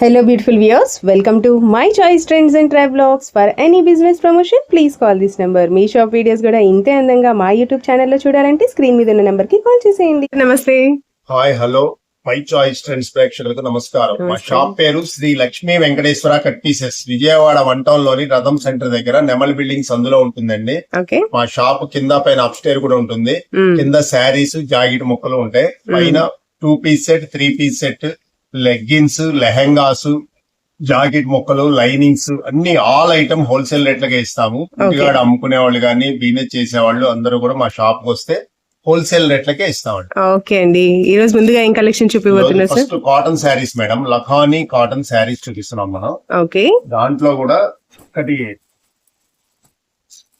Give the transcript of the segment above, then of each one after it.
Hello, beautiful viewers. Welcome to my choice trends and travelogs. For any business promotion, please call this number. మీ shop videos కూడా ఇంతే అందంగా మా YouTube ఛానల్లో చూడాలంటే స్క్రీన్ మీద ఉన్న నెంబర్కి కాల్ చేసేయండి. నమస్తే. Hi hello my choice trends ప్రేక్షకులకు నమస్కారం. మా. షాప్ పేరు Shri Lakshmi Venkateswara cut pieces Vijayawada one టౌన్లోని Ratham centre దగ్గర నెమల్ బిల్డింగ్స్ అందులో ఉంటుందండి. ఓకే. మా షాప్ కింద పైన అప్స్టేర్ కూడా ఉంటుంది. కింద శారీస్ జాకెట్ ముక్కలు ఉంటాయి. పైన two piece set three piece set leggings lehengas jacket ముక్కలు లైనింగ్స్ అన్ని ఆల్ ఐటమ్ హోల్సేల్ రేట్లకే ఇస్తాము. ఇంటికాడ అమ్ముకునే వాళ్ళు కానీ బిజినెస్ చేసేవాళ్ళు అందరూ కూడా మా షాప్కి వస్తే హోల్సేల్ రేట్లకే ఇస్తామండి. ఓకే అండి. ఈ రోజు ముందుగా ఏం collection చూపిపోతున్నారు first cotton saris madam. Lakhani cotton saris చూపిస్తున్నాం మనం. ఓకే. దాంట్లో కూడా ఒకటి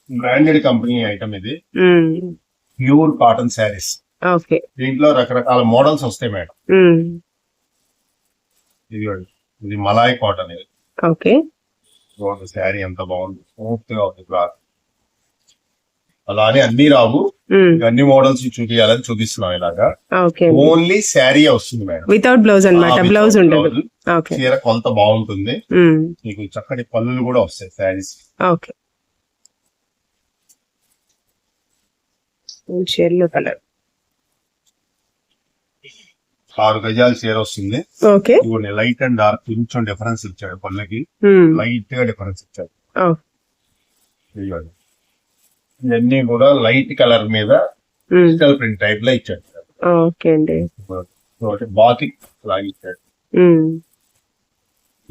బ్రాండెడ్ కంపెనీ ఐటమ్ ఇది. Pure cotton saris. ఓకే. దీంట్లో రకరకాల మోడల్స్ వస్తాయి మేడం. ఇది. ఇది మలాయ్ కాటన్ ఇది. ఓకే. శారీ ఎంత బాగుంది. స్మూత్గా ఉంది క్లాత్. అలానే అన్ని రావు. అన్ని మోడల్స్ చూపించాలని చూపిస్తున్నాం ఇలాగా. ఓన్లీ శారీ వస్తుంది మేడం. వితౌట్ బ్లౌజ్ అన్నమాట. ఆ, బ్లౌజ్ ఉండదు. చీర కొలత బాగుంటుంది. మీకు చక్కటి పళ్ళులు కూడా వస్తాయి శారీస్. ఓకే. ఎల్లో కలర్ ఆరు గజాల చీర వస్తుంది. ఓకే. ఇదిగోండి లైట్ అండ్ డార్క్ కొంచెం డిఫరెన్స్ ఇచ్చాడు పళ్ళకి. లైట్గా డిఫరెన్స్ ఇచ్చాడు. ఇదిగోండి. ఇవన్నీ కూడా లైట్ కలర్ మీద డిజిటల్ ప్రింట్ టైప్లో ఇచ్చాడు. ఓకే అండి. బాతిక్ లాగా ఇచ్చాడు.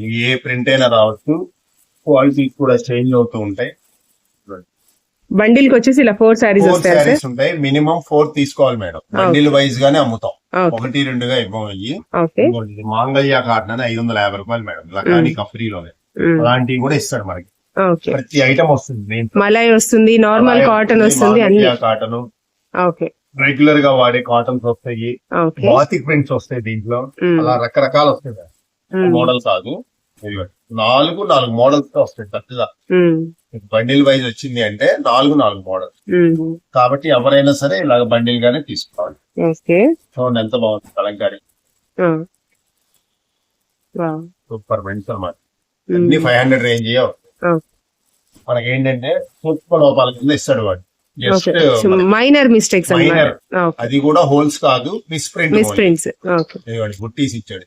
ఏ ప్రింట్ అయినా రావచ్చు. క్వాలిటీ కూడా చేంజ్ అవుతూ ఉంటాయి. బండిల్కి వచ్చేసి ఇలా ఫోర్ సారీస్ ఫోర్ వస్తాయి సార్ శారీస్ ఉంటాయి. మినిమం ఫోర్ తీసుకోవాలి మేడం. బండిల్ వైజ్ గానే అమ్ముతాం. ఒకటి రెండుగా ఇవ్వం అయ్యి ఓకే మాంగళ్య కాటన్ అని ఐదు వందల యాభై రూపాయలు మేడం. లకానీ కఫ్రీలోనే అలాంటివి కూడా ఇస్తాడు మనకి. ప్రతి ఐటమ్ వస్తుంది. మలాయ్ వస్తుంది నార్మల్ కాటన్ వస్తుంది అన్ని. కాటన్ ఓకే రెగ్యులర్గా వాడే కాటన్స్ వస్తాయి. బాతిక్ ప్రింట్స్ వస్తాయి దీంట్లో. అలా రకరకాలు వస్తాయి మేడం. మోడల్ కాదు. నాలుగు నాలుగు మోడల్స్తో వస్తాయి. చక్కగా బండిల్ వైజ్ వచ్చింది అంటే నాలుగు నాలుగు మోడల్. కాబట్టి ఎవరైనా సరే ఇలాగ బండిల్ గానే తీసుకోవాలి. ఓకే. చూడండి ఎంత బాగుంది కలంకారీ సూపర్ మెంట్స్ అన్నమాట. అన్ని ఫైవ్ హండ్రెడ్ రేంజ్ మనకి ఏంటంటే సూక్ష్మ లోపాల కింద ఇస్తాడు వాడు. మైనర్ మిస్టేక్స్ అది కూడా హోల్స్ కాదు misprint misprints okay. Buttis ఇచ్చాడు.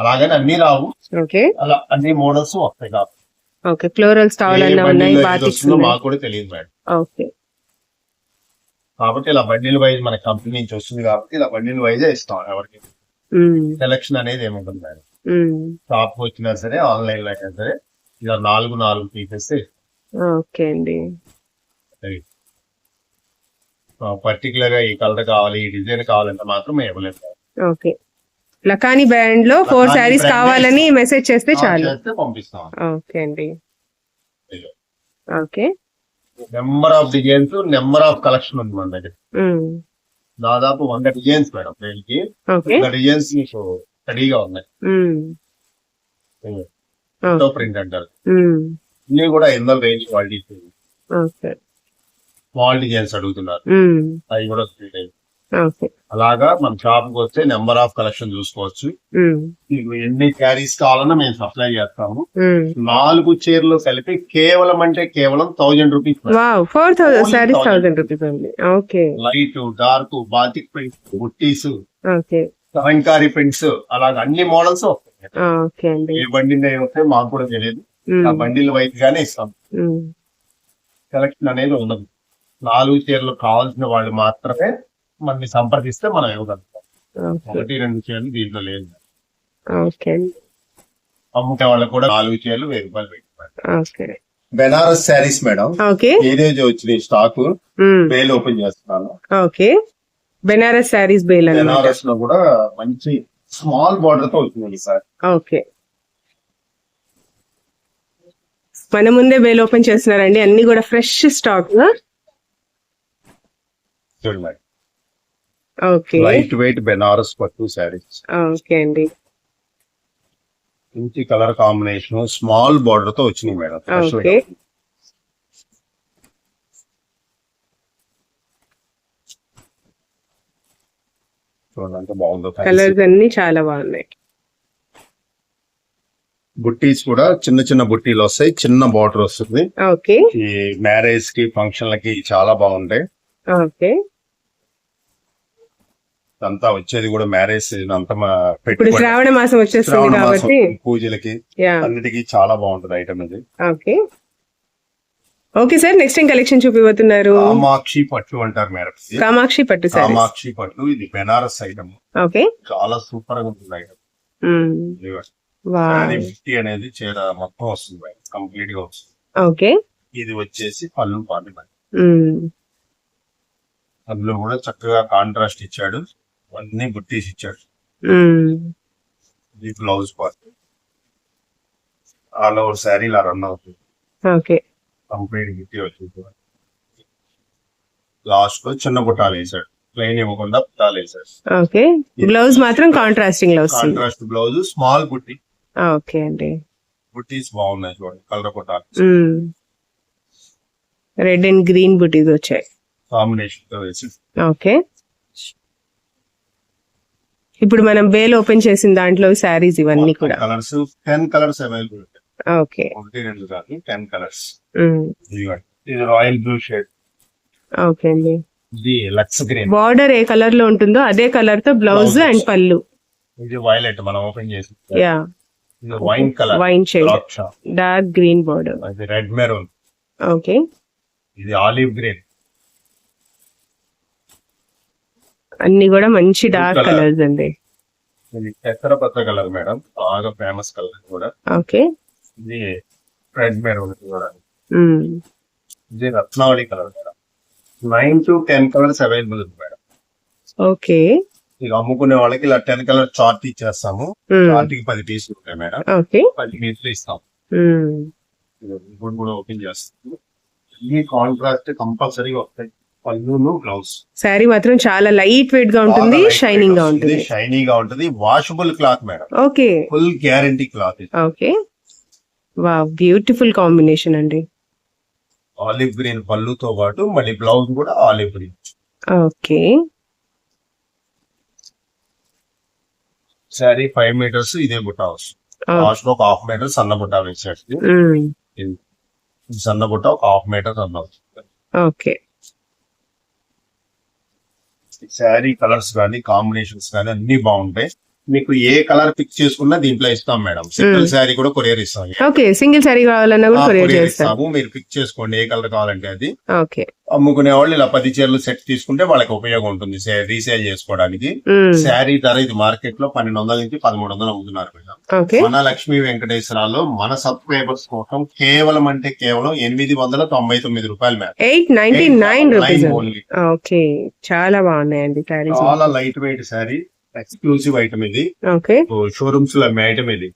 అలాగని అన్ని రావు. ఓకే. అలా అన్ని మోడల్స్ వస్తాయి కాబట్టి. ఓకే ఫ్లోరల్స్ కావాలన్నా ఉన్నాయి ఉన్నాయి. మాకు కూడా తెలియదు మేడం. ఓకే. కాబట్టి ఇలా బండిల్ వైజ్ మన కంపెనీ నుంచి వస్తుంది కాబట్టి ఇలా బండిల్ వైజే ఇస్తాం ఎవరికి. సెలక్షన్ అనేది ఏముంటుంది మేడం? షాప్ వచ్చినా సరే ఆన్లైన్లో అయినా సరే ఇలా నాలుగు నాలుగు పీసెస్ ఓకే అండి. పర్టికులర్గా ఈ కలర్ కావాలి ఈ డిజైన్ కావాలంటే మాత్రం ఇవ్వలేదు ఓకే. లకానీ బ్రాండ్లో ఫోర్ శారీస్ కావాలని మెసేజ్ చేస్తే చాలు. ఓకే అండి. Okay. Number of designs number of collection ఉంది మన దగ్గర. దాదాపు వంద డిజైన్స్ మేడం దీనికి. డిజైన్స్ మీకు స్టడీగా ఉన్నాయి. ప్రింట్ అంటారు. ఇన్ని కూడా ఎన్నో range quality okay. Small designs అడుగుతున్నారు. అవి కూడా అలాగా మన షాప్కి వస్తే నెంబర్ ఆఫ్ కలెక్షన్ చూసుకోవచ్చు. మీకు ఎన్ని క్యారీస్ కావాలన్నా మేము సప్లై చేస్తాము. నాలుగు చీరలు కలిపి కేవలం అంటే కేవలం thousand rupees four thousand Only saris 1000 thousand rupees okay. Light dark batik prints బుట్టీస్ కలంకారీ ప్రింట్స్ అలాగ అన్ని మోడల్స్ వస్తాయి. ఏ బండి వస్తే మాకు కూడా తెలియదు. ఆ బండిల వైపు గానే ఇస్తాం. మ్మ్. సెలక్షన్ అనేది ఉండదు. నాలుగు చీరలు కావాల్సిన వాళ్ళు మాత్రమే మనని సంప్రదిస్తే మనం ఇవ్వగలుగుతాం. ఒకటి రెండు చీరలు దీంట్లో లేదు. ఓకే అమ్ముకే వాళ్ళకి కూడా నాలుగు చీరలు వెయ్యి రూపాయలు పెట్టుకోవాలి okay. Banaras saris madam. Okay. ఈ రోజు వచ్చిన స్టాక్. బేల్ ఓపెన్ చేస్తున్నాను. ఓకే. బెనారస్ శారీస్ బేల్ అన్నమాట. బెనారస్లో కూడా మంచి స్మాల్ బార్డర్తో వచ్చింది సార్. ఓకే. మన ముందే బేల్ ఓపెన్ చేస్తున్నారండి. అన్ని కూడా ఫ్రెష్ స్టాక్. చూడండి లైట్ వెయిట్ బెనారస్ పట్టు శారీస్. ఓకే అండి. మంచి కలర్ కాంబినేషన్ స్మాల్ బార్డర్తో వచ్చినాయి మేడం ఓకే. చూడండి బాగుందో. కలర్స్ అన్ని చాలా బాగున్నాయి. బుట్టీస్ కూడా చిన్న చిన్న బుట్టీలు వస్తాయి చిన్న బార్డర్ వస్తుంది. ఓకే. ఈ మ్యారేజ్కి ఫంక్షన్లకి చాలా బాగుంటాయి. ఓకే. అంతా వచ్చేది కూడా మ్యారేజ్ అంతా ఇప్పుడు పెట్టుబడి శ్రావణ మాసం వచ్చేస్తుంది కాబట్టి పూజలకి అన్నిటికీ చాలా బాగుంటది ఐటమ్ ఇది. ఓకే ఓకే సార్ నెక్స్ట్ ఏం కలెక్షన్ చూపిపోతున్నారు కామాక్షి పట్టు అంటారు మేడం. కామాక్షి పట్టు సార్ కామాక్షి పట్టు ఇది బెనారస్ ఐటమ్ ఓకే చాలా సూపర్గా ఉంటుంది ఐటమ్ ఫిఫ్టీ అనేది చీర మొత్తం వస్తుంది కంప్లీట్గా వస్తుంది. ఓకే ఇది వచ్చేసి పళ్ళు పాటు మ్మ్. అందులో కూడా చక్కగా కాంట్రాస్ట్ ఇచ్చాడు. అన్ని బుట్టీస్ ఇచ్చాడు. ఇది blouse part. All over sari ఇలా రన్ అవుతుంది. ఓకే. కంప్లీట్ గిట్టి వచ్చింది. లాస్ట్లో చిన్న బుట్టాలు వేసాడు ప్లెయిన్ ఇవ్వకుండా బుట్టాలు వేసాడు ఓకే. బ్లౌజ్ మాత్రం కాంట్రాస్టింగ్లో వస్తుంది contrast blouse small butti. Okay అండి. బుట్టీస్ బాగున్నాయి చూడండి కలర్ బుట్టాలు రెడ్ అండ్ గ్రీన్ బుటీస్ వచ్చాయి. కాంబినేషన్తో వేసి. ఓకే. ఇప్పుడు మనం బేల్ ఓపెన్ చేసిన దాంట్లో శారీస్ ఇవన్నీ కూడా. Colours ten colours available okay ఒకటి రెండు కాదు టెన్ కలర్స్. ఇదిగోండి. ఇది రాయల్ బ్లూ షేడ్ ఓకే అండి. ఇది లక్స్ గ్రీన్ బార్డర్ ఏ కలర్లో ఉంటుందో అదే కలర్తో బ్లౌజ్. అండ్ పళ్ళు. ఇది వైలెట్ మనం ఓపెన్ చేసి yeah wine colour wine shade dark green border ఇది రెడ్ మెరూన్ ఓకే ఇది ఆలివ్ గ్రీన్ అన్ని కూడా మంచి డార్క్. కలర్స్ అండి. ఇది పెసర పత్ర కలర్ మేడం. బాగా ఫేమస్ కలర్ కూడా. ఓకే. ఇది రెడ్ మెరూన్ కూడా. ఇది Ratnavali colour madam. Nine to ten colours available ఉంది మేడం. ఓకే. ఇక అమ్ముకునే వాళ్ళకి ఇలా టెన్ కలర్ చార్ట్ ఇచ్చేస్తాము. చార్ట్కి పది పీసులు ఉంటాయి మేడం. ఓకే. పది పీసులు ఇస్తాం. మ్మ్. ఇప్పుడు కూడా ఓపెన్ చేస్తాము. ఈ కాంట్రాస్ట్ కంపల్సరీగా వస్తాయి. పళ్ళును బ్లౌజ్ శారీ మాత్రం చాలా లైట్ వెయిట్గా ఉంటుంది షైనింగ్గా ఉంటుంది. షైనింగ్గా ఉంటుంది. Washable cloth madam okay full guarantee cloth okay వా బ్యూటిఫుల్ కాంబినేషన్ అండి. ఆలివ్ గ్రీన్ పళ్ళుతో పాటు మళ్ళీ బ్లౌజ్ కూడా olive green okay sari five metres ఇదే బుట్ట వస్తుంది. లాస్ట్లో ఒక హాఫ్ మీటర్ సన్న బుట్ట మ్మ్. ఇది. సన్న బుట్ట ఒక హాఫ్ మీటర్ సన్న ఓకే శారీ కలర్స్ కానీ కాంబినేషన్స్ కానీ అన్ని బాగుంటాయి. మీకు ఏ కలర్ పిక్ చేసుకున్నా దీంట్లో ఇస్తాం మేడం. సింగిల్ శారీ కూడా కొరియర్ ఇస్తాం. ఓకే సింగిల్ శారీ కావాలన్నా కూడా కొరియర్ ఇస్తాము. మీరు పిక్ చేసుకోండి ఏ కలర్ కావాలంటే అది. ఓకే. అమ్ముకునే వాళ్ళు ఇలా పది చీరలు సెట్ తీసుకుంటే వాళ్ళకి ఉపయోగం ఉంటుంది రీసేల్ చేసుకోవడానికి. శారీ ధర ఇది మార్కెట్లో పన్నెండు వందల నుంచి పదమూడు వందలు అమ్ముతున్నారు మేడం. ఓకే. మన లక్ష్మీ వెంకటేశ్వరాలో మన సబ్స్క్రైబర్స్ కోసం కేవలం అంటే కేవలం ఎనిమిది వందల తొంభై తొమ్మిది రూపాయలు madam. Eight ninety nine rupees Nine only. Okay చాలా బాగున్నాయండి చాలా light weight sari. Exclusive item ఇది. షోరూమ్స్లో అమ్మే ఐటమ్ ఇది.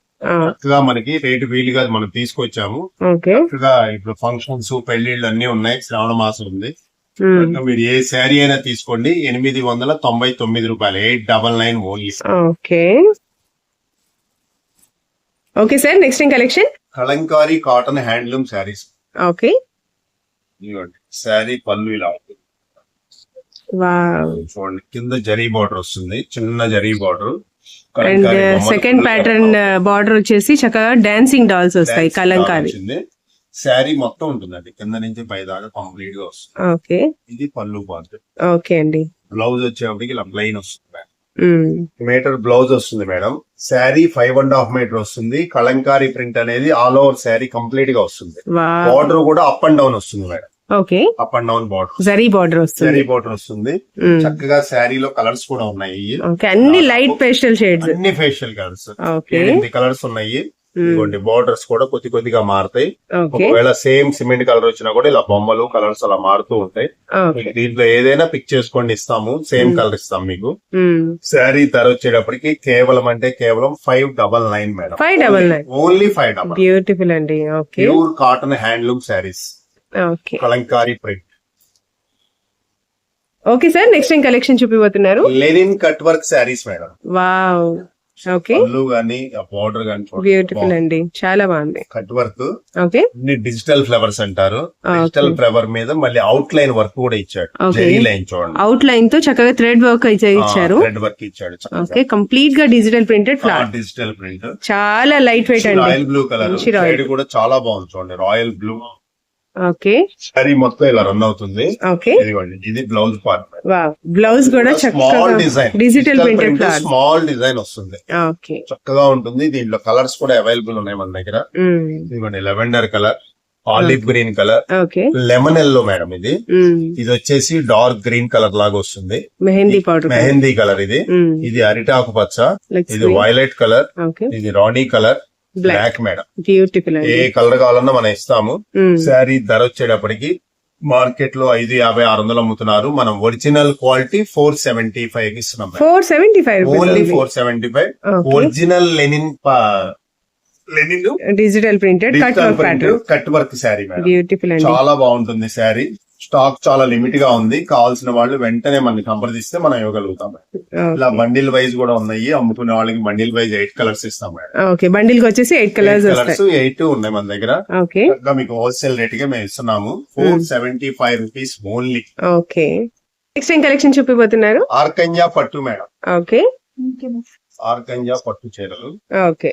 చక్కగా మనకి రేటు వీలుగా మనం తీసుకొచ్చాము. చక్కగా ఇప్పుడు ఫంక్షన్స్ పెళ్ళిళ్ళు అన్ని ఉన్నాయి. శ్రావణ మాసం ఉంది. చక్కగా మీరు ఏ శారీ అయినా తీసుకోండి. ఎనిమిది వందల తొంభై తొమ్మిది రూపాయలు. Eight double nine only okay okay sir next in collection kalamkari cotton handloom saris okay sari పళ్ళు ఇలా ఉంటుంది చూడండి కింద జరీ బార్డర్ వస్తుంది. చిన్న zari border. And second pattern border వచ్చేసి చక్కగా డాన్సింగ్ డాల్స్ వస్తాయి కలంకారీ. శారీ మొత్తం ఉంటుందండి. కింద నుంచి పై దాకా కంప్లీట్గా వస్తుంది. ఓకే. ఇది పళ్ళు బార్డర్. ఓకే అండి. బ్లౌజ్ వచ్చేప్పటికి ఇలా ప్లెయిన్ వస్తుంది. మీటర్ బ్లౌజ్ వస్తుంది madam. Sari five and half metre వస్తుంది. కలంకారీ ప్రింట్ అనేది ఆల్ ఓవర్ శారీ కంప్లీట్గా వస్తుంది బార్డర్ కూడా అప్ అండ్ డౌన్ వస్తుంది madam. Okay. Up and down border zari border వస్తుంది. శారీ బార్డర్ వస్తుంది. మ్మ్. చక్కగా శారీలో కలర్స్ కూడా ఉన్నాయి. ఓకే. అన్ని లైట్ పేస్టల్ షేడ్స్ అన్ని ఫేషియల్ కలర్స్ ఓకే. ఎనిమిది కలర్స్ ఉన్నాయి. ఇదిగోండి బార్డర్స్ కూడా కొద్ది కొద్దిగా మారుతాయి. ఒకవేళ సేమ్ సిమెంట్ కలర్ వచ్చినా కూడా ఇలా బొమ్మలు కలర్స్ అలా మారుతూ ఉంటాయి. దీంట్లో ఏదైనా పిక్ చేసుకోండి ఇస్తాము. సేమ్ కలర్ ఇస్తాం మీకు. శారీ ధర వచ్చేటప్పటికి కేవలం అంటే కేవలం five double nine madam five double nine only five double beautiful అండి. Pure cotton handloom saris Kalamkari print okay sir next ఏం collection చూపిపోతున్నారు linen cut work saris madam wow okay పళ్ళు గానీ ఆ బార్డర్ గానీ బ్యూటిఫుల్ అండి. చాలా బాగుంది. Cut work okay digital flowers అంటారు. Digital okay. ఫ్లవర్ మీద మళ్ళీ అవుట్ లైన్ వర్క్ కూడా ఇచ్చాడు. జరీ లైన్ చూడండి. అవుట్ లైన్తో చక్కగా థ్రెడ్ వర్క్ అయితే ఇచ్చారు. రెడ్ వర్క్ ఇచ్చాడు ఓకే కంప్లీట్గా digital printed flower digital print చాలా లైట్ వెయిట్ అండి. రాయల్ బ్లూ కలర్ కూడా చాలా బాగుంది చూడండి. Royal blue okay. సారీ మొత్తం ఇలా రన్ అవుతుంది. ఓకే. ఇదిగోండి ఇది బ్లౌజ్ పార్ట్ బ్లౌజ్ కూడా స్మాల్ చక్కగా design digital printed small design వస్తుంది. ఓకే. చక్కగా ఉంటుంది. దీంట్లో కలర్స్ కూడా అవైలబుల్ ఉన్నాయి మన దగ్గర. ఇదిగోండి lavender colour olive green colour lemon yellow madam ఇది. ఇది వచ్చేసి డార్క్ గ్రీన్ కలర్ లాగా వస్తుంది. మెహందీ పౌడర్ మెహందీ కలర్ ఇది. ఇది అరిటాకు పచ్చ. ఇది. వైలెట్ కలర్ ఇది rani colour black madam. Beautiful ఏ కలర్ కావాలన్నా మనం ఇస్తాము. శారీ ధర వచ్చేటప్పటికి మార్కెట్లో ఐదు యాభై ఆరు వందలు అమ్ముతున్నారు. మనం original quality four seventy five ఇస్తున్నాం four seventy five only four seventy five. Original linen linen? Digital printed cut work pattern. Cut work sari madam. Beautiful చాలా బాగుంటుంది శారీ. స్టాక్ చాలా లిమిట్గా ఉంది. కావాల్సిన వాళ్ళు వెంటనే మనకి సంప్రదిస్తే మనం ఇవ్వగలుగుతాం. ఇలా బండిల్ వైజ్ కూడా ఉన్నాయి. అమ్ముకునే వాళ్ళకి బండిల్ వైజ్ ఎయిట్ కలర్స్ ఇస్తాం మేడం. ఓకే. బండిల్కి వచ్చేసి ఎయిట్ కలర్స్ కలర్స్ ఎయిట్ ఉన్నాయి మన దగ్గర. మీకు హోల్సేల్ రేట్గా మేము ఇస్తున్నాము. Four seventy five rupees only okay. Next ఏం కలెక్షన్ చూపిపోతున్నారు? ఆర్కంజా పట్టు మేడం. ఓకే. ఆర్కంజా పట్టు చీరలు. ఓకే.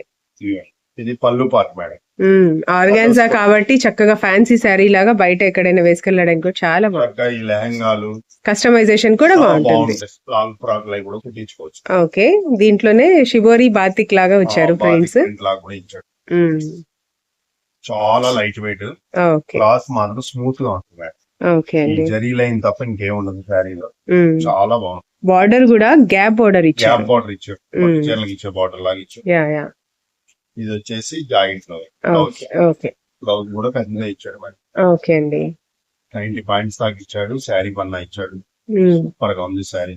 ఇది పళ్ళు పార్ట్ మేడం. ఆర్గాన్జా కాబట్టి చక్కగా ఫ్యాన్సీ శారీ లాగా బయట ఎక్కడైనా వేసుకెళ్ళడానికి కూడా చాలా బాగుంది లెహంగాలు. కస్టమైజేషన్ కూడా బాగుంటుంది. బాగుంటాయి. లాంగ్ ఫ్రాక్ లై కూడా కుట్టించుకోవచ్చు. ఓకే. దీంట్లోనే షిబోరి బాతిక్ లాగా వచ్చారు ప్రింట్స్. ఇచ్చాడు చాలా లైట్ వెయిట్. క్లాత్ మాత్రం స్మూత్గా ఉంటుంది ఓకే అండి. జరీ లైన్ తప్ప ఇంకేం ఉండదు శారీలో చాలా బాగుంది బార్డర్ కూడా గ్యాప్ బార్డర్ గ్యాప్ ఇచ్చారు బార్డర్ ఇచ్చాడు Mm. పట్టు చీరలకు ఇచ్చే బార్డర్ లాగా యా యా. ఇది వచ్చేసి జాయింట్లో ఓకే ఓకే. బ్లౌజ్ కూడా పెద్దగా ఇచ్చాడు ఓకే అండి. నైన్టీ పాయింట్స్ దాకా ఇచ్చాడు శారీ పన్నా ఇచ్చాడు. సూపర్గా ఉంది శారీ.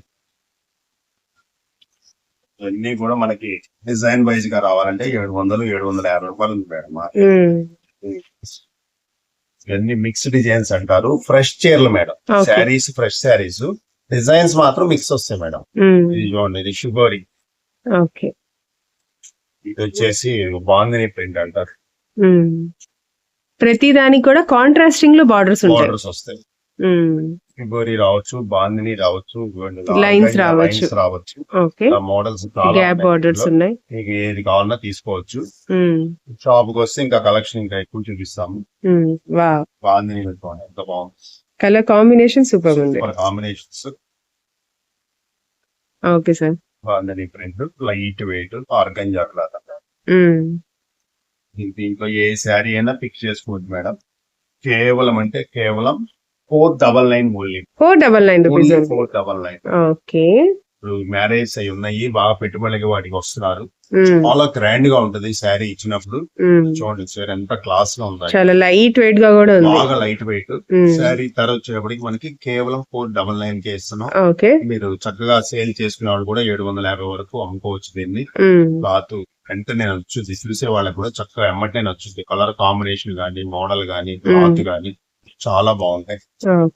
ఇవన్నీ కూడా మనకి డిజైన్ వైజ్గా రావాలంటే ఏడు వందలు ఏడు వందల యాభై రూపాయలు ఉంది మేడం ఇవన్నీ మిక్స్ డిజైన్స్ అంటారు. ఫ్రెష్ చీరలు madam. Saris fresh saris designs మాత్రం మిక్స్ వస్తాయి మేడం. ఇది చూడండి ఇది షుగోరి ఓకే. ఇది వచ్చేసి బాందిని ప్రింట్ అంటారు. ప్రతి దానికి కూడా కాంట్రాస్టింగ్లో బార్డర్స్ బార్డర్స్ వస్తాయి. షుగోరి రావచ్చు బాందిని రావచ్చు Lines రావచ్చు. రావచ్చు. మోడల్స్ గ్యాప్ బార్డర్స్ ఉన్నాయి మీకు ఏది కావాలన్నా తీసుకోవచ్చు. షాప్కి వస్తే ఇంకా కలెక్షన్ ఇంకా ఎక్కువ చూపిస్తాము. బాందిని ఎంత బాగుంది. కలర్ కాంబినేషన్ సూపర్ ఉంది. Combinations okay sir. Bandhani print light weight organza cloth దీంట్లో ఏ శారీ అయినా పిక్ చేసుకోవచ్చు మేడం కేవలం అంటే కేవలం four double nine only four double nine four double nine okay marriage అయి ఉన్నాయి బాగా పెట్టుబడికి వాటికి వస్తున్నారు. చాలా గ్రాండ్గా ఉంటది శారీ ఇచ్చినప్పుడు. చూడండి సార్ ఎంత క్లాస్గా ఉంది చాలా లైట్ వెయిట్గా కూడా ఉంది. బాగా లైట్ వెయిట్ శారీ ధర వచ్చేటప్పటికి మనకి కేవలం ఫోర్ డబల్ నైన్కి ఇస్తున్నాం. మీరు చక్కగా సేల్ చేసుకునే వాళ్ళు కూడా ఏడు వందల యాభై వరకు అమ్ముకోవచ్చు దీన్ని. క్లాత్ వెంటనే నచ్చుద్ది చూసే వాళ్ళకి కూడా చక్కగా ఎమ్మటే నచ్చుద్ది కలర్ కాంబినేషన్ గానీ మోడల్ గానీ క్లాత్ గానీ చాలా బాగుంటాయి.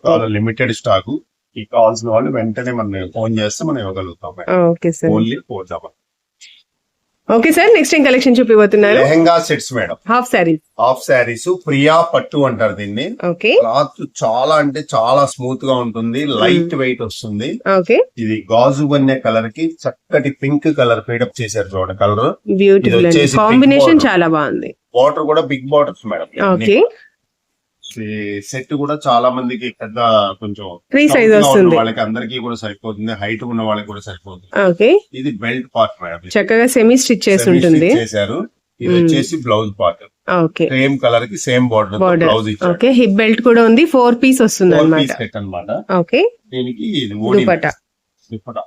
చాలా లిమిటెడ్ స్టాక్ ఈ కావాల్సిన వాళ్ళు వెంటనే మనం ఫోన్ చేస్తే మనం ఇవ్వగలుగుతాం. Okay sir. Only four double okay sir next ఏం collection చూపిపోతున్నారు lehenga sets madam. Half saris half saris Priya పట్టు అంటారు దీన్ని. ఓకే. క్లాత్ చాలా అంటే చాలా స్మూత్గా ఉంటుంది. లైట్ వెయిట్ వస్తుంది. ఓకే. ఇది గాజు బన్నే కలర్కి చక్కటి పింక్ కలర్ ఫీడప్ చేశారు చూడండి కలర్ బ్యూటిఫుల్ కాంబినేషన్. చాలా బాగుంది. వాటర్ కూడా big borders madam. Okay. Set కూడా చాలా మందికి పెద్ద కొంచెం ఉన్న వస్తుంది. వాళ్ళకి అందరికీ కూడా సరిపోతుంది హైట్ ఉన్న వాళ్ళకి కూడా సరిపోతుంది. ఓకే. ఇది బెల్ట్ పార్ట్. చక్కగా సెమీ స్టిచ్ చేసి ఉంటుంది. చేశారు. ఇది Hmm. వచ్చేసి బ్లౌజ్ పార్ట్ ఓకే. సేమ్ కలర్కి సేమ్ బార్డర్ బ్లౌజ్ ఇచ్చారు. ఓకే. హిప్ బెల్ట్ కూడా ఉంది. ఫోర్ పీస్ వస్తుంది అన్నమాట. ఓకే. దీనికి ఇది ఓడి దుపట్టా. దుపట్టా.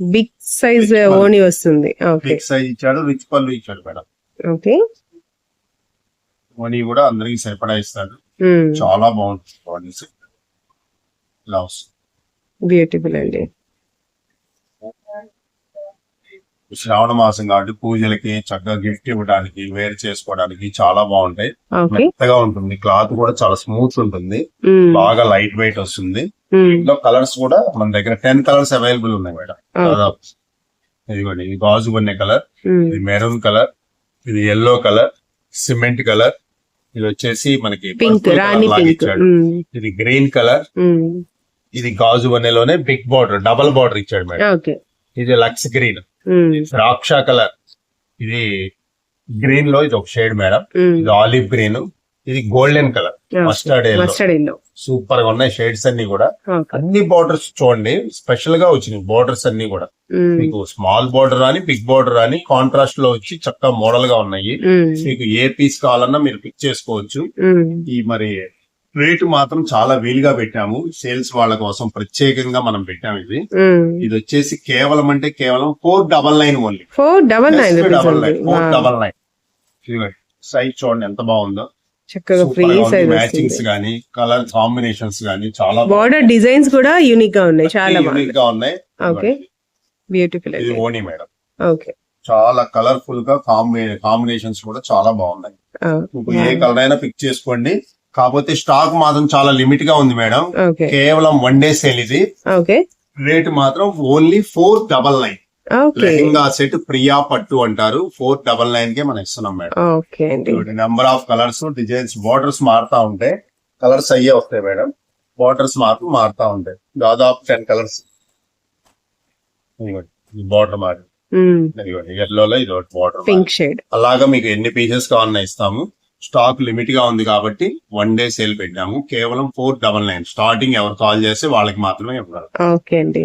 Big size. ఓని వస్తుంది. ఓకే. బిగ్ సైజ్ ఇచ్చాడు రిచ్ పళ్ళు ఇచ్చాడు మేడం ఓకే. ఓని కూడా అందరికి సరిపడా ఇస్తాడు. చాలా బాగుంటుంది బాడీస్ బ్యూటిఫుల్ అండి. శ్రావణ మాసం కాబట్టి పూజలకి చక్కగా గిఫ్ట్ ఇవ్వడానికి వేర్ చేసుకోవడానికి చాలా బాగుంటాయి. మెత్తగా ఉంటుంది. క్లాత్ కూడా చాలా స్మూత్ ఉంటుంది. బాగా లైట్ వెయిట్ వస్తుంది. ఇందులో కలర్స్ కూడా మన దగ్గర టెన్ కలర్స్ అవైలబుల్ ఉన్నాయి మేడం. దాదాపు. ఇదిగోండి ఇది గాజు బొన్నె కలర్ ఇది మెరూన్ కలర్ ఇది ఎల్లో కలర్ సిమెంట్ కలర్ ఇది వచ్చేసి మనకి పింక్ రాణి పింక్ ఇది గ్రీన్ కలర్ ఇది గాజు బొన్నెలోనే బిగ్ బార్డర్ డబల్ బార్డర్ ఇచ్చాడు మేడం. ఇది లక్స్ గ్రీన్ ద్రాక్ష కలర్ ఇది గ్రీన్లో ఇది ఒక షేడ్ మేడం. ఇది ఆలివ్ గ్రీన్ ఇది golden colour mustard yellow mustard yellow సూపర్గా ఉన్నాయి షేడ్స్ అన్ని కూడా. అన్ని బార్డర్స్ చూడండి స్పెషల్గా వచ్చినాయి బార్డర్స్ అన్ని కూడా. ఉమ్, మీకు స్మాల్ బార్డర్ అని బిగ్ బార్డర్ అని కాంట్రాస్ట్లో వచ్చి చక్కగా మోడల్గా ఉన్నాయి. ఉమ్, మీకు ఏ పీస్ కావాలన్నా మీరు పిక్ చేసుకోవచ్చు. ఉమ్, ఈ మరి రేటు మాత్రం చాలా వీలుగా పెట్టాము. సేల్స్ వాళ్ళ కోసం ప్రత్యేకంగా మనం పెట్టాము ఇది. ఇది వచ్చేసి కేవలం అంటే కేవలం four double nine only four double nine double nine four. Double nine size చూడండి ఎంత బాగుందో. చక్కగా ఫ్రీ సైజ్ మ్యాచింగ్స్ గానీ కలర్ కాంబినేషన్స్ గానీ చాలా బార్డర్ డిజైన్స్ కూడా యూనిక్గా ఉన్నాయి చాలా యూనిక్గా ఉన్నాయి. ఓకే బ్యూటిఫుల్ ఇది ఓనీ మేడం ఓకే చాలా కలర్ఫుల్గా కాంబినేషన్స్ కూడా చాలా బాగున్నాయి. ఏ కలర్ అయినా పిక్ చేసుకోండి. కాకపోతే స్టాక్ మాత్రం చాలా లిమిట్గా ఉంది మేడం కేవలం వన్ డే సేల్ ఇది. ఓకే రేట్ మాత్రం only four double nine lehenga set Priya పట్టు అంటారు. ఫోర్ డబల్ నైన్ కే మనం ఇస్తున్నాం మేడం. ఓకే అండి. Number of colours designs borders మారుతా ఉంటాయి కలర్స్ అయ్యే వస్తాయి మేడం. బార్డర్స్ మాత్రం మారుతా ఉంటాయి దాదాపు టెన్ కలర్స్ బార్డర్ మారి ఎల్లోలో ఇది ఒకటి బార్డర్ పింక్ షేడ్ అలాగా మీకు ఎన్ని పీసెస్ కావాలన్నా ఇస్తాము. స్టాక్ లిమిట్గా ఉంది కాబట్టి వన్ డే సేల్ పెట్టాము. కేవలం ఫోర్ డబల్ నైన్ స్టార్టింగ్ ఎవరు కాల్ చేస్తే వాళ్ళకి మాత్రమే ఇవ్వాలి ఓకే అండి.